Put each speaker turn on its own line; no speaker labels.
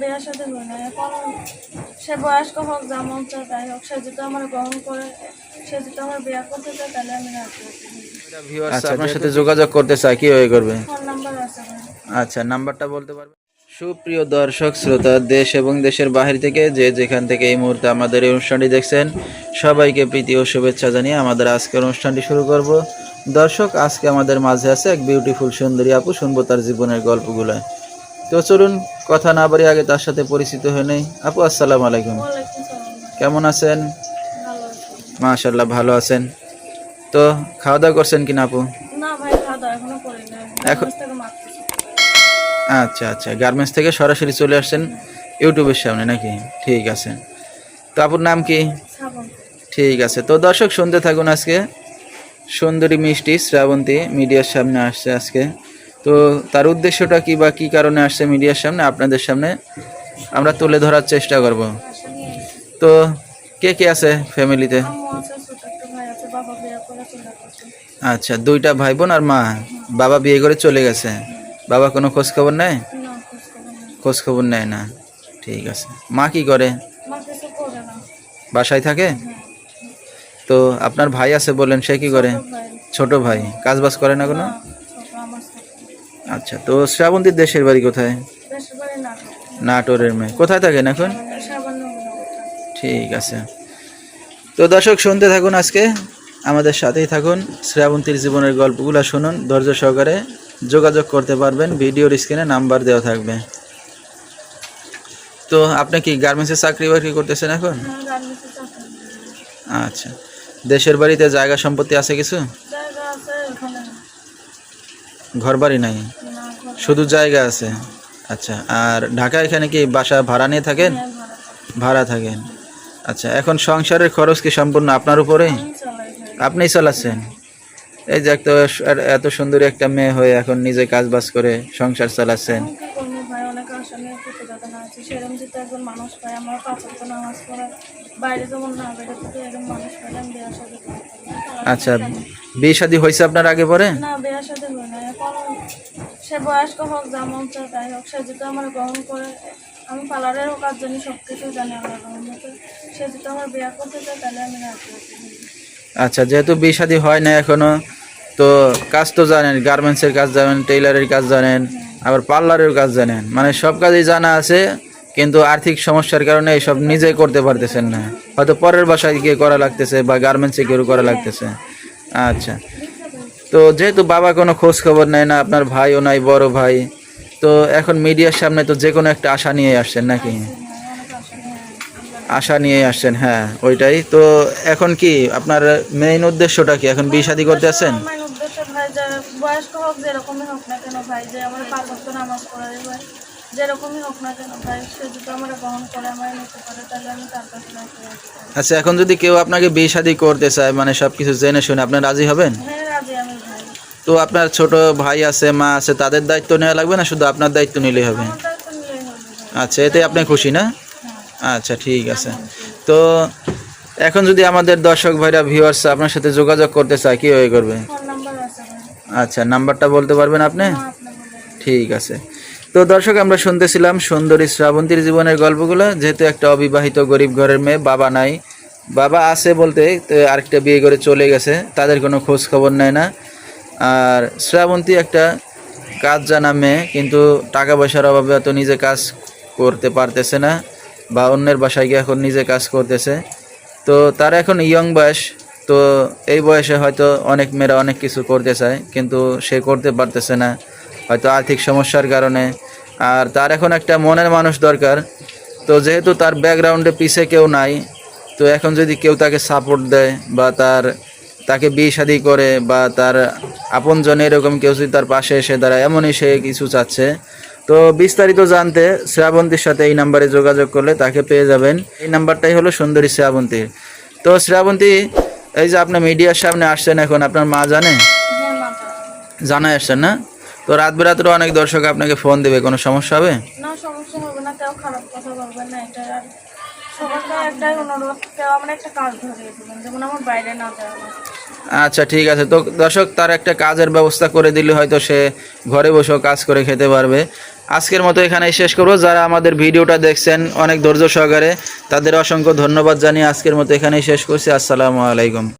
বিয়ের সাথে হই না এখন সে বয়স্ক হোক যেমন চায় তাই হোক। সে যদি আমার গ্রহণ করে সে যদি আমার বিয়ে করতে চায় তাহলে আমি রাজি
আচ্ছা আপনার সাথে যোগাযোগ করতে চাই কীভাবে করবে?
ফোন নাম্বার আছে ভাই
আচ্ছা নাম্বারটা বলতে পারবেন? সুপ্রিয় দর্শক শ্রোতা দেশ এবং দেশের বাহির থেকে যে যেখান থেকে এই মুহূর্তে আমাদের এই অনুষ্ঠানটি দেখছেন সবাইকে প্রীতি ও শুভেচ্ছা জানিয়ে আমাদের আজকের অনুষ্ঠানটি শুরু করব। দর্শক আজকে আমাদের মাঝে আছে এক বিউটিফুল সুন্দরী আপু শুনব তার জীবনের গল্পগুলো। তো চলুন কথা না বাড়ি আগে তার সাথে পরিচিত হয়ে নেই। আপু আসসালামু আলাইকুম। কেমন আছেন? মাশাল্লাহ ভালো আছেন। তো খাওয়া দাওয়া করছেন কিনা আপু?
এখনও
আচ্ছা আচ্ছা। গার্মেন্টস থেকে সরাসরি চলে আসছেন ইউটিউবের সামনে নাকি? ঠিক আছে। তো আপুর নাম কি? ঠিক আছে। তো দর্শক শুনতে থাকুন আজকে। সুন্দরী মিষ্টি শ্রাবন্তী মিডিয়ার সামনে আসছে আজকে। তো তার উদ্দেশ্যটা কি বা কি কারণে আসছে মিডিয়ার সামনে, আপনাদের সামনে, আমরা তুলে ধরার চেষ্টা করব। তো কে কে আছে ফ্যামিলিতে? আচ্ছা দুইটা ভাই বোন আর মা। বাবা বিয়ে করে চলে গেছে। বাবা কোনো খোঁজ খবর নেয়?
খোঁজ খবর
নেয় না। ঠিক আছে। মা কি করে? বাসায় থাকে? তো আপনার ভাই আছে বললেন সে কি করে?
ছোট ভাই।
কাজ বাজ করে না কোনো? আচ্ছা তো শ্রাবন্তীর দেশের বাড়ি কোথায়? নাটোরের মেয়ে। কোথায় থাকেন এখন? ঠিক আছে। তো দর্শক শুনতে থাকুন আজকে। আমাদের সাথেই থাকুন। শ্রাবন্তীর জীবনের গল্পগুলো শুনুন। ধৈর্য সহকারে যোগাযোগ করতে পারবেন। ভিডিওর স্ক্রিনে নাম্বার দেওয়া থাকবে। তো আপনি কি গার্মেন্টসে চাকরি বাকরি করতেছেন এখন?
হ্যাঁ
আচ্ছা। দেশের বাড়িতে জায়গা সম্পত্তি আছে কিছু? ঘর বাড়ি নাই? শুধু জায়গা আছে? আচ্ছা আর ঢাকা এখানে কি বাসা ভাড়া নিয়ে থাকেন?
হ্যাঁ, ভাড়া।
থাকেন। আচ্ছা এখন সংসারের খরচ কি সম্পূর্ণ আপনার
ভাই
আপনিই চালাচ্ছেন? এই যে একটা এত সুন্দর একটা মেয়ে হয়ে এখন নিজে কাজ বাজ করে সংসার চালাচ্ছেন।
মানুষ পাই আমার পাঁচ নামাজ পড়ে বাইরে যেমন না থেকে এরকম মানুষ।
আচ্ছা বিয়ে শাদী হয়েছে আপনার আগে পরে?
না বিয়ের সাথে হই না এখন সে বয়স্ক হোক যেমন চায় তাই হোক সে যদি আমার গ্রহণ করে আমি পার্লারেরও কাজ জানি সব কিছু জানি আমার গ্রহণ মতো। সে যদি আমার বিয়ে করতে চায় তাহলে আমি রাজি
আচ্ছা যেহেতু বিয়ে শাদী হয় না এখনও তো কাজ তো জানেন গার্মেন্টসের কাজ জানেন টেইলারের কাজ জানেন আবার পার্লারের কাজ জানেন। মানে সব কাজই জানা আছে কিন্তু আর্থিক সমস্যার কারণে এইসব নিজে করতে পারতেছেন না। হয়তো পরের বাসায় গিয়ে করা লাগতেছে বা গার্মেন্টসে কেউ করা লাগতেছে। আচ্ছা। তো যেহেতু বাবা কোনো খোঁজ খবর নেয় না, আপনার ভাইও নাই, বড় ভাই, তো এখন মিডিয়ার সামনে তো যে কোনো একটা আশা নিয়ে আসছেন নাকি?
আশা নিয়ে
আসছেন হ্যাঁ ওইটাই। তো এখন কি আপনার মেইন উদ্দেশ্যটা কি? এখন বিয়ে শাদী করতে আছেন
বয়স্ক হোক, যেরকমই হোক না কেন, ভাই, যে আমার পাঁচ ওয়াক্ত নামাজ যেরকমই হোক না কেন ভাই সে যদি আমার গ্রহণ করে আমার নিতে পারে তাহলে আমি তার কাছে
আচ্ছা এখন যদি কেউ আপনাকে বিয়ে শাদী করতে চায় মানে সব কিছু জেনে শুনে আপনার রাজি হবেন?
হ্যাঁ রাজি আমি ভাই।
তো আপনার ছোট ভাই আছে মা আছে তাদের দায়িত্ব নেওয়া লাগবে না শুধু আপনার দায়িত্ব নিলেই হবে?
আমার দায়িত্ব নিলেই হবে ভাই।
আচ্ছা এতে আপনি খুশি না?
হ্যাঁ।
আচ্ছা ঠিক আছে। তো এখন যদি আমাদের দর্শক ভাইরা ভিউয়ার্স আপনার সাথে যোগাযোগ করতে চায় কীভাবে করবে?
ফোন নাম্বার আছে ভাই।
আচ্ছা নাম্বারটা বলতে পারবেন আপনি?
না আপনি বলে
ঠিক আছে। তো দর্শক, আমরা শুনতেছিলাম সুন্দরী শ্রাবন্তীর জীবনের গল্পগুলো। যেহেতু একটা অবিবাহিত গরিব ঘরের মেয়ে, বাবা নাই। বাবা আছে বলতে, তো আরেকটা বিয়ে করে চলে গেছে। তাদের কোনো খোঁজ খবর নেয় না। আর শ্রাবন্তী একটা কাজ জানা মেয়ে, কিন্তু টাকা পয়সার অভাবে তো নিজে কাজ করতে পারতেছে না বা অন্যের বাসায় গিয়ে এখন নিজে কাজ করতেছে। তো তার এখন ইয়ং বয়স। তো এই বয়সে হয়তো অনেক মেয়েরা অনেক কিছু করতে চায়, কিন্তু সে করতে পারতেছে না। হয়তো আর্থিক সমস্যার কারণে। আর তার এখন একটা মনের মানুষ দরকার। তো যেহেতু তার ব্যাকগ্রাউন্ডে পিছে কেউ নাই তো এখন যদি কেউ তাকে সাপোর্ট দেয় বা তার তাকে বিয়ে শাদি করে বা তার আপনজন এরকম কেউ যদি তার পাশে এসে দাঁড়ায় এমনই সে কিছু চাচ্ছে। তো বিস্তারিত জানতে শ্রাবন্তীর সাথে এই নাম্বারে যোগাযোগ করলে তাকে পেয়ে যাবেন। এই নাম্বারটাই হলো সুন্দরী শ্রাবন্তী। তো শ্রাবন্তী এই যে আপনি মিডিয়ার সামনে আসছেন এখন আপনার মা জানে?
হ্যাঁ
জানাই আসছেন না? তো রাত বেরাতেরও অনেক দর্শক আপনাকে ফোন দেবে কোনো সমস্যা হবে?
না সমস্যা হবে না কেউ খারাপ কথা বলবেন না এটা আর একটাই অনুরোধ কেউ আমার একটা কাজ ধরিয়ে দেবেন যেমন আমার বাইরে না যায়
আচ্ছা ঠিক আছে। তো দর্শক তার একটা কাজের ব্যবস্থা করে দিলে হয়তো সে ঘরে বসেও কাজ করে খেতে পারবে। আজকের মতো এখানেই শেষ করব। যারা আমাদের ভিডিওটা দেখছেন অনেক ধৈর্য সহকারে তাদের অসংখ্য ধন্যবাদ জানিয়ে আজকের মতো এখানেই শেষ করছি। আসসালামু আলাইকুম।